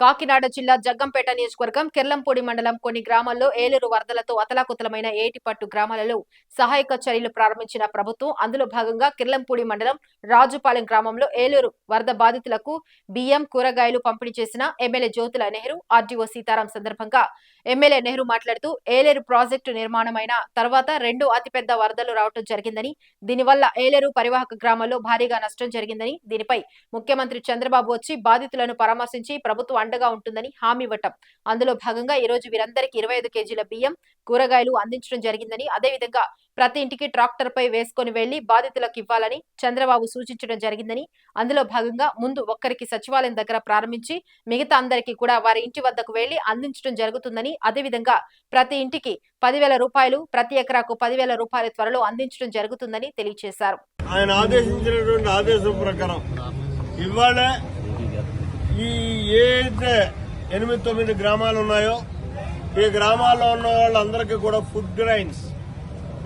కాకినాడ జిల్లా జగ్గంపేట నియోజకవర్గం కిర్లంపూడి మండలం కొన్ని గ్రామాల్లో ఏలూరు వరదలతో అతలాకుతలమైన ఏటిపట్టు గ్రామాలలో సహాయక చర్యలు ప్రారంభించిన ప్రభుత్వం. అందులో భాగంగా కిర్లంపూడి మండలం రాజుపాలెం గ్రామంలో ఏలూరు వరద బాధితులకు బియ్యం కూరగాయలు పంపిణీ చేసిన ఎమ్మెల్యే జ్యోతుల నెహ్రూ ఆర్డీఓ సీతారాం సందర్భంగా ఎమ్మెల్యే నెహ్రూ మాట్లాడుతూ ఏలేరు ప్రాజెక్టు నిర్మాణమైన తర్వాత రెండు అతిపెద్ద వరదలు రావటం జరిగిందని దీనివల్ల ఏలేరు పరివాహక గ్రామాల్లో భారీగా నష్టం జరిగిందని దీనిపై ముఖ్యమంత్రి చంద్రబాబు వచ్చి బాధితులను పరామర్శించి ప్రభుత్వం అండగా ఉంటుందని హామీ ఇవ్వటం. అందులో భాగంగా ఈ రోజు వీరందరికీ ఇరవై ఐదు కేజీల బియ్యం కూరగాయలు అందించడం జరిగిందని అదేవిధంగా ప్రతి ఇంటికి ట్రాక్టర్ పై వేసుకొని వెళ్ళి బాధితులకు ఇవ్వాలని చంద్రబాబు సూచించడం జరిగిందని అందులో భాగంగా ముందు ఒక్కరికి సచివాలయం దగ్గర ప్రారంభించి మిగతా అందరికీ కూడా వారి ఇంటి వద్దకు వెళ్ళి అందించడం జరుగుతుందని అదేవిధంగా ప్రతి ఇంటికి పదివేల రూపాయలు ప్రతి ఎకరాకు పదివేల రూపాయల త్వరలో అందించడం జరుగుతుందని తెలియజేశారు ఆయన ఆదేశించినటువంటి ఆదేశం ప్రకారం ఇవాళ ఈ ఏదైతే ఎనిమిది తొమ్మిది గ్రామాలు ఉన్నాయో ఈ గ్రామాల్లో ఉన్న వాళ్ళందరికీ కూడా ఫుడ్ గ్రైన్స్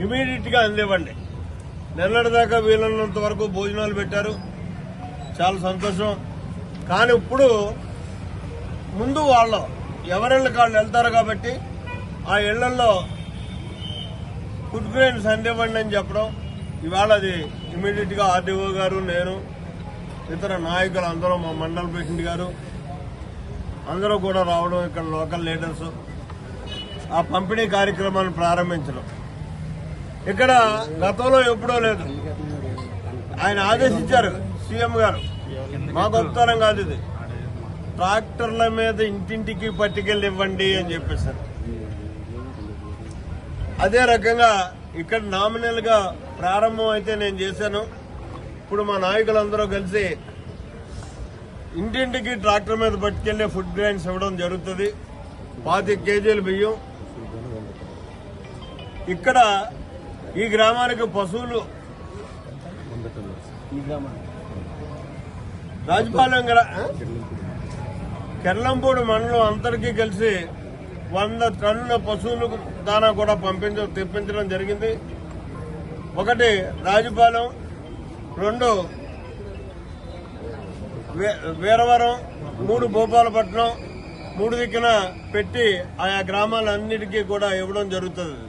ఇమీడియట్గా అందివ్వండి. నిన్నటిదాకా వీలున్నంత వరకు భోజనాలు పెట్టారు. చాలా సంతోషం. కానీ ఇప్పుడు ముందు వాళ్ళు ఎవరిళ్ళకి వాళ్ళు వెళ్తారు కాబట్టి ఆ ఇళ్ళలో ఫుడ్ గ్రైన్స్ అందివ్వండి అని చెప్పడం. ఇవాళ అది ఇమీడియట్గా ఆర్డీఓ గారు నేను ఇతర నాయకులు అందరూ మా మండల ప్రెసిడెంట్ గారు అందరూ కూడా రావడం ఇక్కడ లోకల్ లీడర్స్ ఆ పంపిణీ కార్యక్రమాన్ని ప్రారంభించడం. ఇక్కడ గతంలో ఎప్పుడో లేదు. ఆయన ఆదేశించారు సీఎం గారు. మా ఉత్తరం కాదు ఇది. ట్రాక్టర్ల మీద ఇంటింటికి పట్టుకెళ్ళి ఇవ్వండి అని చెప్పేశారు. అదే రకంగా ఇక్కడ నామినల్గా ప్రారంభం అయితే నేను చేశాను. ఇప్పుడు మా నాయకులందరూ కలిసి ఇంటింటికి ట్రాక్టర్ మీద పట్టుకెళ్ళే ఫుడ్ గ్రైన్స్ ఇవ్వడం జరుగుతుంది. పాతి కేజీల బియ్యం. ఇక్కడ ఈ గ్రామానికి పశువులు రాజపాలెం కెర్లంపూడి మండలం అందరికీ కలిసి వంద టన్నుల పశువులకు దానా కూడా పంపించ తెప్పించడం జరిగింది. ఒకటి రాజపాలెం రెండు వే- వీరవరం మూడు భూపాలపట్నం మూడు దిక్కున పెట్టి ఆయా గ్రామాలన్నిటికీ కూడా ఇవ్వడం జరుగుతుంది.